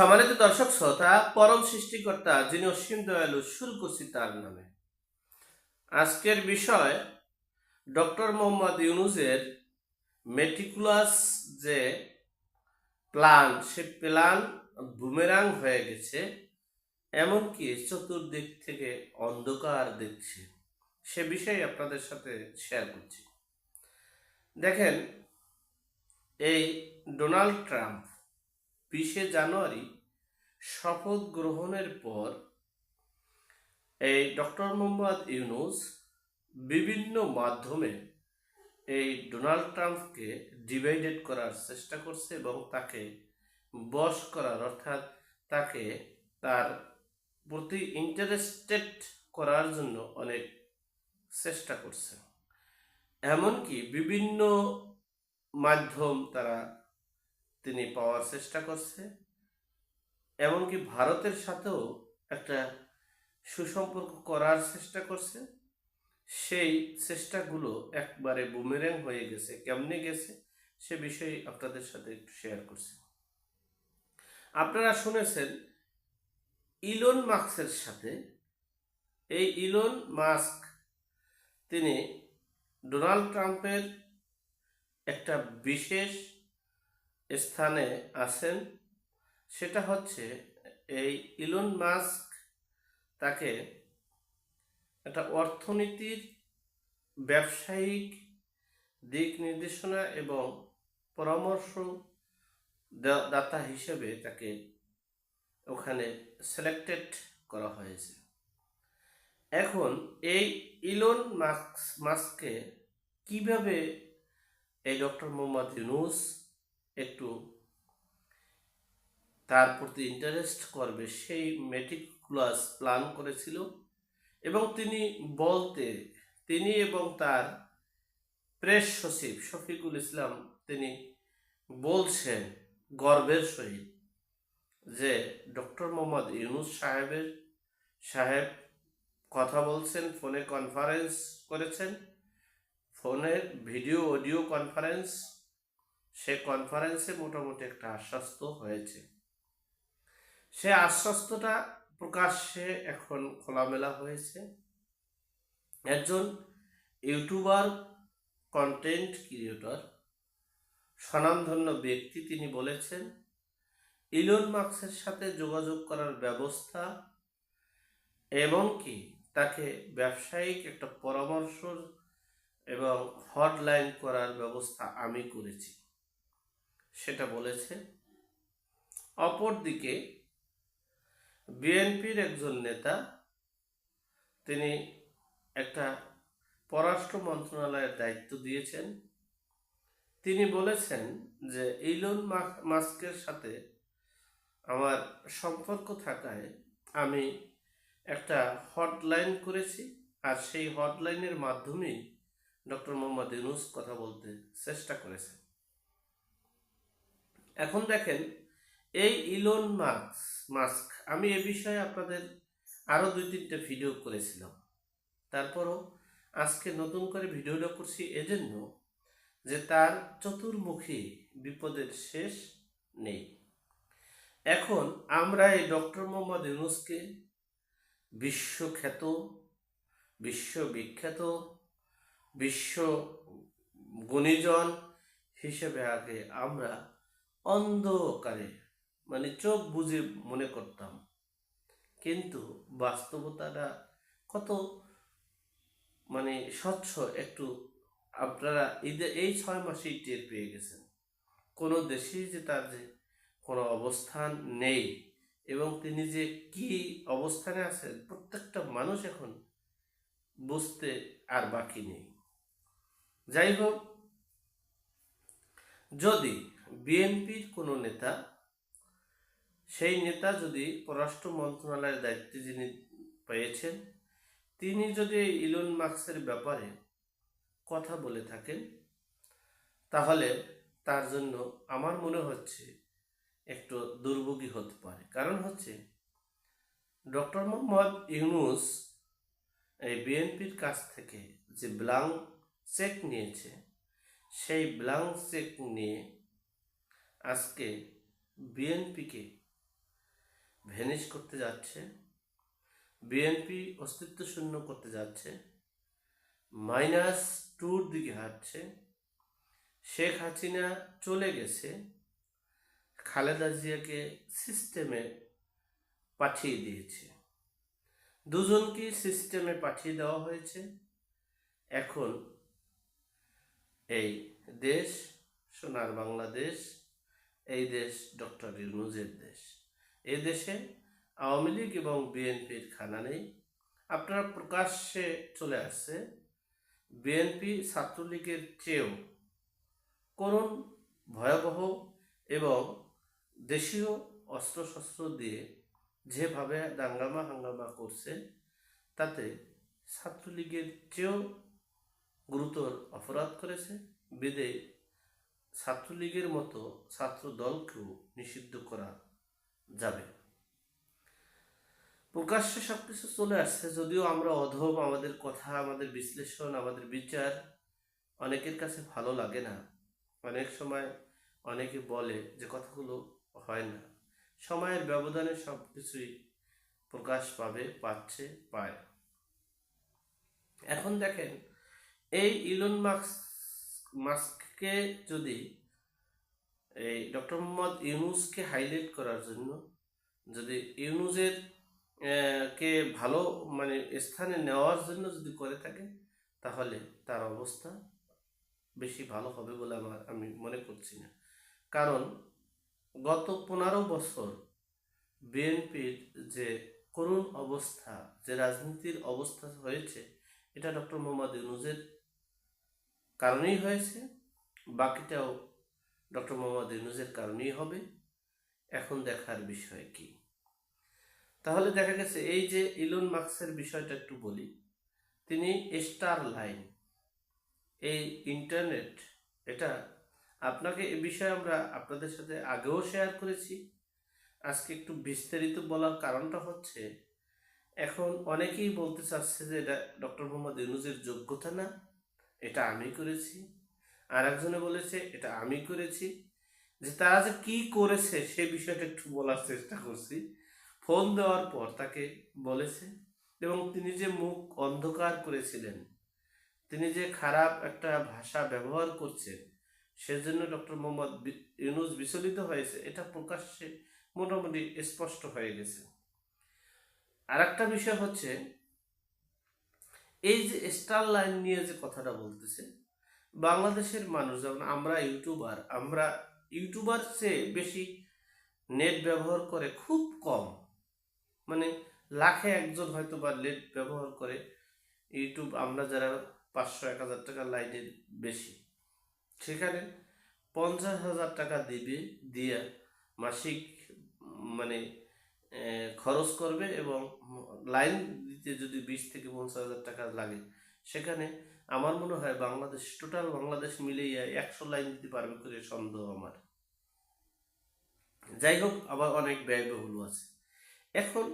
সম্মানিত দর্শক, শ্রোতা, পরম সৃষ্টিকর্তা যিনি অসীম দয়ালু শুরু করছি তার নামে। আজকের বিষয় ডক্টর মোহাম্মদ ইউনুসের মেটিকুলাস যে প্ল্যান, সে প্ল্যান বুমেরাং হয়ে গেছে, এমনকি চতুর্দিক থেকে অন্ধকার দেখছে। সে বিষয়ে আপনাদের সাথে শেয়ার করছি। দেখেন, এই ডোনাল্ড ট্রাম্প বিশে জানুয়ারি শপথ গ্রহণের পর এই ডক্টর মোহাম্মদ ইউনুস বিভিন্ন মাধ্যমে এই ডোনাল্ড ট্রাম্পকে ডিভাইডেড করার চেষ্টা করছে এবং তাকে বশ করার, অর্থাৎ তাকে তার প্রতি ইন্টারেস্টেড করার জন্য অনেক চেষ্টা করছে। এমনকি বিভিন্ন মাধ্যম তারা তিনি পাওয়ার চেষ্টা করছে, এমনকি ভারতের সাথেও একটা সুসম্পর্ক করার চেষ্টা করছে। সেই চেষ্টাগুলো একবারে বুমেরেং হয়ে গেছে। কেমনে গেছে, সে বিষয়ে আপনাদের সাথে একটু শেয়ার করছি। আপনারা শুনেছেন, ইলন মাস্কের সাথে, এই ইলন মাস্ক তিনি ডোনাল্ড ট্রাম্পের একটা বিশেষ স্থানে আছেন, সেটা হচ্ছে এই ইলন মাস্ক তাকে একটা অর্থনীতির ব্যবসায়িক দিক নির্দেশনা এবং পরামর্শ দাতা হিসেবে তাকে ওখানে সিলেক্টেড করা হয়েছে। এখন এই ইলন মাস্ক মাস্ককে কীভাবে এই ডক্টর মোহাম্মদ ইউনুস একটু তার প্রতি ইন্টারেস্ট করবে, সেই মেটিকুলাস প্ল্যান করেছিল এবং তিনি বলতে, তিনি এবং তার প্রেস সচিব শফিকুল ইসলাম, তিনি বলছেন গর্বের সহিত যে ডক্টর মোহাম্মদ ইউনুস সাহেবের, সাহেব কথা বলছেন, ফোনে কনফারেন্স করেছেন ফোনের ভিডিও অডিও কনফারেন্স সে কনফারেন্সে মোটামুটি একটা আশ্বস্ত হয়েছে। সে আশ্বস্তটা প্রকাশ্যে এখন খোলামেলা হয়েছে। একজন ইউটিউবার কন্টেন্ট ক্রিয়েটর স্বনামধন্য ব্যক্তি তিনি বলেছেন, ইলন মার্কসের সাথে যোগাযোগ করার ব্যবস্থা এমনকি তাকে ব্যবসায়িক একটা পরামর্শ এবং হটলাইন করার ব্যবস্থা আমি করেছি। সেটা বলেছে। অপরদিকে, বিএনপির একজন নেতা, তিনি একটা পররাষ্ট্র মন্ত্রণালয়ের দায়িত্ব দিয়েছেন। তিনি বলেছেন যে, ইলন মাস- মাস্কের সাথে আমার সম্পর্ক থাকায় আমি একটা হটলাইন করেছি। আর সেই হটলাইনের মাধ্যমেই ডক্টর মোহাম্মদ ইউনুস কথা বলতে চেষ্টা করেছেন। এখন দেখেন, এই ইলন মাস্ক মাস্ক আমি এ বিষয়ে আপনাদের আরও দুই তিনটে ভিডিও করেছিলাম। তারপরও আজকে নতুন করে ভিডিওটা করছি এজন্য যে তার চতুর্মুখী বিপদের শেষ নেই। এখন আমরা এই ডক্টর মোহাম্মদ ইউনুসকে বিশ্বখ্যাত, বিশ্ববিখ্যাত, বিশ্ব গুণীজন হিসেবে আগে আমরা অন্ধকারে মানে চোখ বুঝে মনে করতাম। কিন্তু বাস্তবতাটা কত মানে স্বচ্ছ একটু আপনারা এই ছয় মাসেই টের পেয়ে গেছেন। কোনো দেশেই যে তার যে কোনো অবস্থান নেই এবং তিনি যে কি অবস্থানে আছেন, প্রত্যেকটা মানুষ এখন বুঝতে আর বাকি নেই। যাই হোক, যদি বিএনপির কোনো নেতা, সেই নেতা যদি পররাষ্ট্র মন্ত্রণালয়ের দায়িত্বে যিনি পেয়েছেন, তিনি যদি ইলন মার্কসের ব্যাপারে কথা বলে থাকেন, তাহলে তার জন্য আমার মনে হচ্ছে একটু দুর্ভোগী হতে পারে। কারণ হচ্ছে, ডক্টর মোহাম্মদ ইউনুস এই বিএনপির কাছ থেকে যে ব্লাঙ্ক চেক নিয়েছে, সেই ব্লাঙ্ক চেক নিয়ে আজকে বিএনপিকে ভ্যানিশ করতে যাচ্ছে বিএনপি অস্তিত্ব শূন্য করতে যাচ্ছে মাইনাস টুর দিকে হাঁটছে, শেখ হাসিনা চলে গেছে, খালেদা জিয়াকে সিস্টেমে পাঠিয়ে দিয়েছে। দুজনকে সিস্টেমে পাঠিয়ে দেওয়া হয়েছে। এখন এই দেশ সোনার বাংলাদেশ এই দেশ ডক্টর ইউনুজের দেশ। এ দেশে আওয়ামী লীগ এবং বিএনপির খানা নেই। আপনারা প্রকাশ্যে চলে আসছে, বিএনপি ছাত্রলীগের চেয়েও করুণ, ভয়াবহ এবং দেশীয় অস্ত্রশস্ত্র দিয়ে যেভাবে দাঙ্গামা হাঙ্গামা করছে, তাতে ছাত্রলীগের চেয়েও গুরুতর অপরাধ করেছে। বিদে ছাত্রলীগের মতো ছাত্র দলকেও নিষিদ্ধ করা যাবে। প্রকাশ্যে সবকিছু চলে আসছে, যদিও আমরা অধম, আমাদের কথা, আমাদের বিশ্লেষণ, আমাদের বিচার অনেকের কাছে ভালো লাগে না। অনেক সময় অনেকে বলে যে কথাগুলো হয় না। সময়ের ব্যবধানে সব কিছুই প্রকাশ পাবে, পাচ্ছে, পায়। এখন দেখেন, এই ইলন মাস্ক মাস্ককে যদি এই ডক্টর মোহাম্মদ ইউনুসকে হাইলাইট করার জন্য যদি ইউনুসের কে ভালো মানে স্থানে নেওয়ার জন্য যদি করে থাকে, তাহলে তার অবস্থা বেশি ভালো হবে বলে আমার, আমি মনে করছি না। কারণ গত পনেরো বছর বিএনপির যে করুণ অবস্থা, যে রাজনীতির অবস্থা হয়েছে, এটা ডক্টর মোহাম্মদ ইউনুসের কারণেই হয়েছে। বাকিটাও ডক্টর মোহাম্মদ ইউনুসের কারণেই হবে। এখন দেখার বিষয় কি? তাহলে দেখা গেছে, এই যে ইলন মার্কসের বিষয়টা একটু বলি। তিনি স্টার লাইন, এই ইন্টারনেট, এটা আপনাকে এ বিষয়ে আমরা আপনাদের সাথে আগেও শেয়ার করেছি। আজকে একটু বিস্তারিত বলার কারণটা হচ্ছে, এখন অনেকেই বলতে চাচ্ছে যে এটা ডক্টর মোহাম্মদ ইউনুসের যোগ্যতা না, এটা আমি করেছি। আর একজনে বলেছে, এটা আমি করেছি। যে তারা যে কি করেছে সে বিষয়টা একটু বলার চেষ্টা করছি। ফোন দেওয়ার পর তাকে বলেছে এবং তিনি যে মুখ অন্ধকার করেছিলেন, তিনি যে খারাপ একটা ভাষা ব্যবহার করছেন, সেজন্য ডক্টর মোহাম্মদ ইউনুস বিচলিত হয়েছে, এটা প্রকাশ্যে মোটামুটি স্পষ্ট হয়ে গেছে। আর একটা বিষয় হচ্ছে, এই যে স্টার লাইন নিয়ে যে কথাটা বলতেছে বাংলাদেশের মানুষ, যেমন আমরা ইউটিউবার আমরা ইউটিউবার চেয়ে বেশি নেট ব্যবহার করে খুব কম। মানে লাখে একজন হয়তো বা নেট ব্যবহার করে, ইউটিউব আমরা যারা পাঁচশো, এক হাজার টাকা লাইনের বেশি। সেখানে পঞ্চাশ হাজার টাকা দিবে, দিয়ে মাসিক মানে খরচ করবে এবং লাইন দিতে যদি বিশ থেকে পঞ্চাশ হাজার টাকা লাগে, সেখানে আমার মনে হয় বাংলাদেশ টোটাল বাংলাদেশ মিলিয়ে একশো লাইন দিতে পারবে করে সন্দেহ আমার। যাই হোক, আবার অনেক ব্যয়বহুল আছে। এখন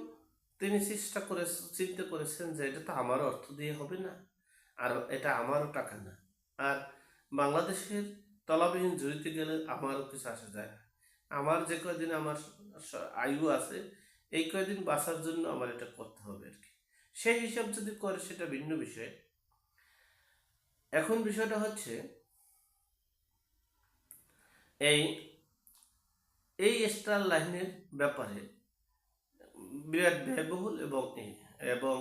তিনি চেষ্টা করে, চিন্তা করেছেন যে এটা তো আমার অর্থ দিয়ে হবে না, আর এটা আমারও টাকা না। আর বাংলাদেশের তলাবিহীন জড়িতে গেলে আমারও কিছু আসা যায় না। আমার যে কয়দিন আমার আয়ু আছে, এই কয়দিন বাঁচার জন্য আমার এটা করতে হবে আর কি। সেই হিসাব যদি করে, সেটা ভিন্ন বিষয়। এখন বিষয়টা হচ্ছে এই এই স্টার লাইনের ব্যাপারে বিরাট ব্যয়বহুল এবং এবং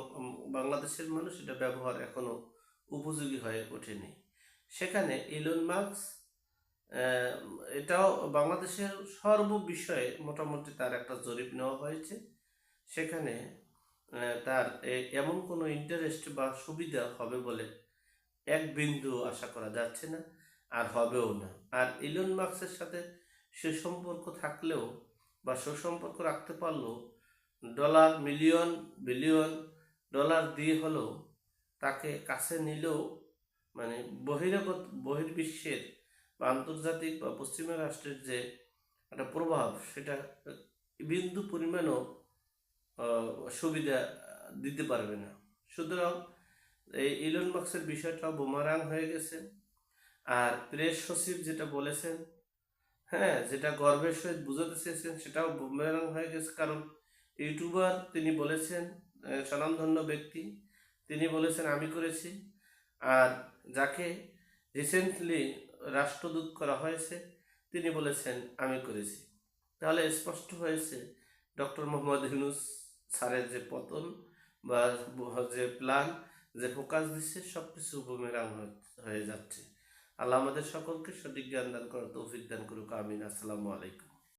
বাংলাদেশের মানুষ এটা ব্যবহার এখনও উপযোগী হয়ে ওঠেনি। সেখানে ইলন মার্কস এটাও বাংলাদেশের সর্ব বিষয়ে মোটামুটি তার একটা জরিপ নেওয়া হয়েছে। সেখানে তার এমন কোনো ইন্টারেস্ট বা সুবিধা হবে বলে এক বিন্দু আশা করা যাচ্ছে না, আর হবেও না। আর ইলন মার্কসের সাথে সুসম্পর্ক থাকলেও বা সুসম্পর্ক রাখতে পারলেও ডলার মিলিয়ন, বিলিয়ন ডলার দিয়ে হলেও তাকে কাছে নিলেও মানে বহিরাগত, বহির্বিশ্বের বা আন্তর্জাতিক বা পশ্চিমা রাষ্ট্রের যে একটা প্রভাব, সেটা বিন্দু পরিমাণও সুবিধা দিতে পারবে না। সুতরাং এই ইলন মার্কসের বিষয়টা বোমারাং হয়ে গেছে। আর প্রেস সচিব যেটা বলেছেন হ্যাঁ যেটা গর্বের সহিত বুঝাতে চেয়েছেন, সেটাও বোমারাং হয়ে গেছে। কারণ ইউটিউবার তিনি বলেছেন স্বনামধন্য ব্যক্তি, তিনি বলেছেন, আমি করেছি। আর যাকে রিসেন্টলি রাষ্ট্রদূত করা হয়েছে, তিনি বলেছেন, আমি করেছি। তাহলে স্পষ্ট হয়েছে, ডক্টর মোহাম্মদ ইউনুস স্যারের যে পতন বা যে প্ল্যান যে ফোকাস দিচ্ছে সব কিছু বুমেরাং হয়ে যাচ্ছে। আল্লাহ আমাদের সকলকে সঠিক জ্ঞান দান করার তৌফিক দান করুক, আমিন। আসসালামু আলাইকুম।